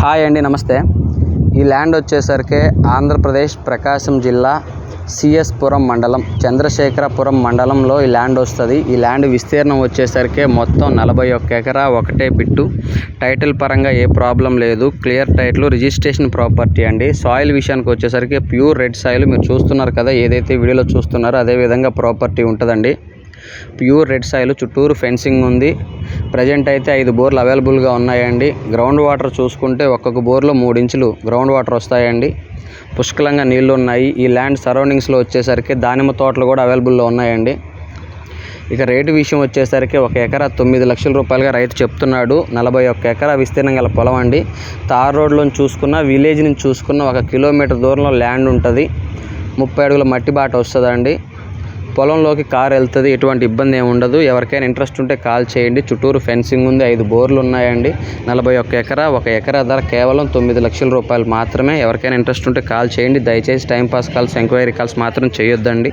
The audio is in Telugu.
హాయ్ అండి నమస్తే. ఈ ల్యాండ్ వచ్చేసరికి ఆంధ్రప్రదేశ్ ప్రకాశం జిల్లా సిఎస్ పురం మండలం చంద్రశేఖరపురం మండలంలో ఈ ల్యాండ్ వస్తుంది. ఈ ల్యాండ్ విస్తీర్ణం వచ్చేసరికి మొత్తం నలభై ఒక్క ఎకరా ఒకటే బిట్టు. టైటిల్ పరంగా ఏ ప్రాబ్లం లేదు. క్లియర్ టైటిల్ రిజిస్ట్రేషన్ ప్రాపర్టీ అండి. సాయిల్ విషయానికి వచ్చేసరికి ప్యూర్ రెడ్ సాయిల్ మీరు చూస్తున్నారు కదా ఏదైతే వీడియోలో చూస్తున్నారో అదే విధంగా ప్రాపర్టీ ఉంటుందండి. ప్యూర్ రెడ్ సాయిల్ చుట్టూరు ఫెన్సింగ్ ఉంది. ప్రజెంట్ అయితే ఐదు బోర్లు అవైలబుల్గా ఉన్నాయండి. గ్రౌండ్ వాటర్ చూసుకుంటే ఒక్కొక్క బోర్లో మూడు ఇంచులు గ్రౌండ్ వాటర్ వస్తాయండి. పుష్కలంగా నీళ్ళు ఉన్నాయి. ఈ ల్యాండ్ సరౌండింగ్స్లో వచ్చేసరికి దానిమ్మ తోటలు కూడా అవైలబుల్లో ఉన్నాయండి. ఇక రేటు విషయం వచ్చేసరికి ఒక ఎకరా తొమ్మిది లక్షల రూపాయలుగా రైతు చెప్తున్నాడు. నలభై ఒక్క ఎకరా విస్తీర్ణం గల పొలం అండి. తార్ రోడ్లోని చూసుకున్న విలేజ్ నుంచి చూసుకున్న ఒక కిలోమీటర్ దూరంలో ల్యాండ్ ఉంటుంది. ముప్పై అడుగుల మట్టి బాట వస్తుందండి. పొలంలోకి కారు వెళ్తుంది ఎటువంటి ఇబ్బంది ఏమి ఉండదు. ఎవరికైనా ఇంట్రెస్ట్ ఉంటే కాల్ చేయండి. చుట్టూరు ఫెన్సింగ్ ఉంది ఐదు బోర్లు ఉన్నాయండి. నలభై ఒక్క ఎకరా ఒక ఎకరా ధర కేవలం తొమ్మిది లక్షల రూపాయలు మాత్రమే. ఎవరికైనా ఇంట్రెస్ట్ ఉంటే కాల్ చేయండి. దయచేసి టైంపాస్ కాల్స్ ఎంక్వైరీ కాల్స్ మాత్రం చేయొద్దండి.